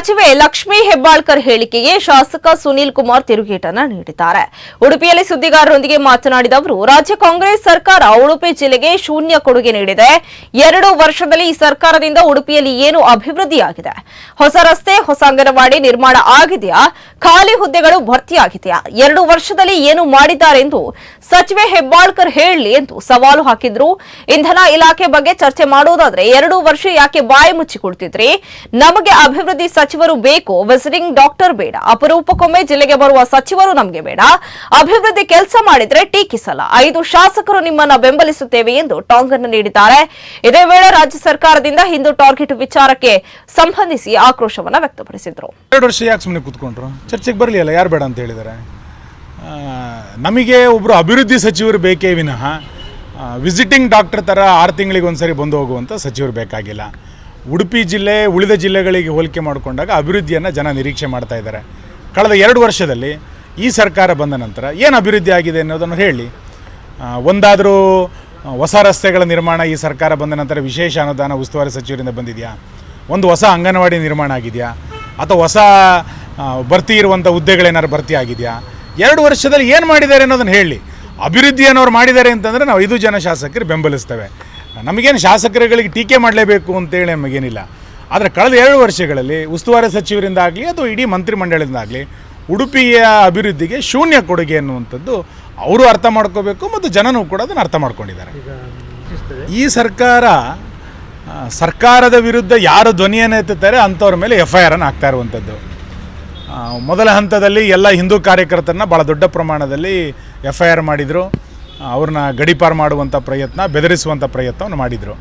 ಸಚಿವೆ ಲಕ್ಷ್ಮೀ ಹೆಬ್ಬಾಳ್ಕರ್ ಹೇಳಿಕೆಗೆ ಶಾಸಕ ಸುನೀಲ್ ಕುಮಾರ್ ತಿರುಗೇಟನ ನೀಡಿದ್ದಾರೆ. ಉಡುಪಿಯಲ್ಲಿ ಸುದ್ದಿಗಾರರೊಂದಿಗೆ ಮಾತನಾಡಿದ ಅವರು, ರಾಜ್ಯ ಕಾಂಗ್ರೆಸ್ ಸರ್ಕಾರ ಉಡುಪಿ ಜಿಲ್ಲೆಗೆ ಶೂನ್ಯ ಕೊಡುಗೆ ನೀಡಿದೆ. ಎರಡು ವರ್ಷದಲ್ಲಿ ಈ ಸರ್ಕಾರದಿಂದ ಉಡುಪಿಯಲ್ಲಿ ಏನು ಅಭಿವೃದ್ಧಿಯಾಗಿದೆ? ಹೊಸ ರಸ್ತೆ, ಹೊಸ ಅಂಗನವಾಡಿ ನಿರ್ಮಾಣ ಆಗಿದೆಯಾ? ಖಾಲಿ ಹುದ್ದೆಗಳು ಭರ್ತಿಯಾಗಿದೆಯಾ ಎರಡು ವರ್ಷದಲ್ಲಿ ಏನು ಮಾಡಿದ್ದಾರೆ ಎಂದು ಸಚಿವೆ ಹೆಬ್ಬಾಳ್ಕರ್ ಹೇಳಲಿ ಎಂದು ಸವಾಲು ಹಾಕಿದ್ರು. ಇಂಧನ ಇಲಾಖೆ ಬಗ್ಗೆ ಚರ್ಚೆ ಮಾಡುವುದಾದ್ರೆ ಎರಡು ವರ್ಷ ಯಾಕೆ ಬಾಯಿ ಮುಚ್ಚಿಕೊಡ್ತಿದ್ರಿ? ನಮಗೆ ಅಭಿವೃದ್ಧಿ ಸಚಿವರು ಬೇಕು ವಿಸಿಟಿಂಗ್ ಡಾಕ್ಟರ್ ಬೇಡ, ಅಪರೂಪಕ್ಕೊಮ್ಮೆ ಜಿಲ್ಲೆಗೆ ಬರುವ ಸಚಿವರು ನಮಗೆ ಬೇಡ. ಅಭಿವೃದ್ಧಿ ಕೆಲಸ ಮಾಡಿದ್ರೆ ಟೀಕಿಸಲ್ಲ. ಐದು ಶಾಸಕರು ನಿಮ್ಮನ್ನ ಬೆಂಬಲಿಸುತ್ತೇವೆ ಎಂದು ಟಾಂಗ್ ನೀಡಿದ್ದಾರೆ. ಇದೇ ವೇಳೆ ರಾಜ್ಯ ಸರ್ಕಾರದಿಂದ ಹಿಂದೂ ಟಾರ್ಗೆಟ್ ವಿಚಾರಕ್ಕೆ ಸಂಬಂಧಿಸಿ ಆಕ್ರೋಶವನ್ನು ವ್ಯಕ್ತಪಡಿಸಿದ್ರು. ಎರಡು ವರ್ಷ ಯಾಕೆ ಸುಮ್ಮನೆ ಕೂತ್ಕೊಂಡ್ರು? ಚರ್ಚೆಗೆ ಬರಲಿಲ್ಲ ಯಾರು ಬೇಡ ಅಂತ ಹೇಳಿದ್ದಾರೆ ನಮಗೆ ಒಬ್ಬರು ಅಭಿವೃದ್ಧಿ ಸಚಿವರು ಬೇಕೇ ವಿನಃ ವಿಸಿಟಿಂಗ್ ಡಾಕ್ಟರ್ ಥರ ಆರು ತಿಂಗಳಿಗೆ ಒಂದ್ಸರಿ ಬಂದು ಹೋಗುವಂಥ ಸಚಿವರು ಬೇಕಾಗಿಲ್ಲ. ಉಡುಪಿ ಜಿಲ್ಲೆ, ಉಳಿದ ಜಿಲ್ಲೆಗಳಿಗೆ ಹೋಲಿಕೆ ಮಾಡಿಕೊಂಡಾಗ ಅಭಿವೃದ್ಧಿಯನ್ನು ಜನ ನಿರೀಕ್ಷೆ ಮಾಡ್ತಾ ಇದ್ದಾರೆ. ಕಳೆದ ಎರಡು ವರ್ಷದಲ್ಲಿ ಈ ಸರ್ಕಾರ ಬಂದ ನಂತರ ಏನು ಅಭಿವೃದ್ಧಿ ಆಗಿದೆ ಅನ್ನೋದನ್ನು ಹೇಳಿ. ಒಂದಾದರೂ ಹೊಸ ರಸ್ತೆಗಳ ನಿರ್ಮಾಣ ಈ ಸರ್ಕಾರ ಬಂದ ನಂತರ ವಿಶೇಷ ಅನುದಾನ ಉಸ್ತುವಾರಿ ಸಚಿವರಿಂದ ಬಂದಿದೆಯಾ? ಒಂದು ಹೊಸ ಅಂಗನವಾಡಿ ನಿರ್ಮಾಣ ಆಗಿದೆಯಾ? ಅಥವಾ ಹೊಸ ಭರ್ತಿ ಇರುವಂಥ ಹುದ್ದೆಗಳೇನಾದ್ರು ಭರ್ತಿ ಆಗಿದೆಯಾ? ಎರಡು ವರ್ಷದಲ್ಲಿ ಏನು ಮಾಡಿದ್ದಾರೆ ಅನ್ನೋದನ್ನು ಹೇಳಿ. ಅಭಿವೃದ್ಧಿ ಅನ್ನೋರು ಮಾಡಿದ್ದಾರೆ ಅಂತಂದರೆ ನಾವು ಐದು ಜನ ಶಾಸಕರು ಬೆಂಬಲಿಸ್ತೇವೆ. ನಮಗೇನು ಶಾಸಕರುಗಳಿಗೆ ಟೀಕೆ ಮಾಡಲೇಬೇಕು ಅಂತೇಳಿ ನಮಗೇನಿಲ್ಲ. ಆದರೆ ಕಳೆದ ಎರಡು ವರ್ಷಗಳಲ್ಲಿ ಉಸ್ತುವಾರಿ ಸಚಿವರಿಂದ ಆಗಲಿ ಅಥವಾ ಇಡೀ ಮಂತ್ರಿಮಂಡಲದಿಂದಾಗಲಿ ಉಡುಪಿಯ ಅಭಿವೃದ್ಧಿಗೆ ಶೂನ್ಯ ಕೊಡುಗೆ ಅನ್ನುವಂಥದ್ದು ಅವರು ಅರ್ಥ ಮಾಡ್ಕೋಬೇಕು ಮತ್ತು ಜನನೂ ಕೂಡ ಅದನ್ನು ಅರ್ಥ ಮಾಡ್ಕೊಂಡಿದ್ದಾರೆ. ಈ ಸರ್ಕಾರ ಸರ್ಕಾರದ ವಿರುದ್ಧ ಯಾರು ಧ್ವನಿಯನ್ನು ಎತ್ತುತ್ತಾರೆ ಅಂಥವ್ರ ಮೇಲೆ ಎಫ್ ಐ ಆರನ್ನು ಆಗ್ತಾ ಇರುವಂಥದ್ದು ಮೊದಲ ಹಂತದಲ್ಲಿ ಎಲ್ಲ ಹಿಂದೂ ಕಾರ್ಯಕರ್ತರನ್ನ ಭಾಳ ದೊಡ್ಡ ಪ್ರಮಾಣದಲ್ಲಿ ಎಫ್ ಐ ಆರ್ ಮಾಡಿದರು. ಅವ್ರನ್ನ ಗಡೀಪಾರು ಮಾಡುವಂಥ ಪ್ರಯತ್ನ ಬೆದರಿಸುವಂಥ ಪ್ರಯತ್ನವನ್ನು ಮಾಡಿದರು.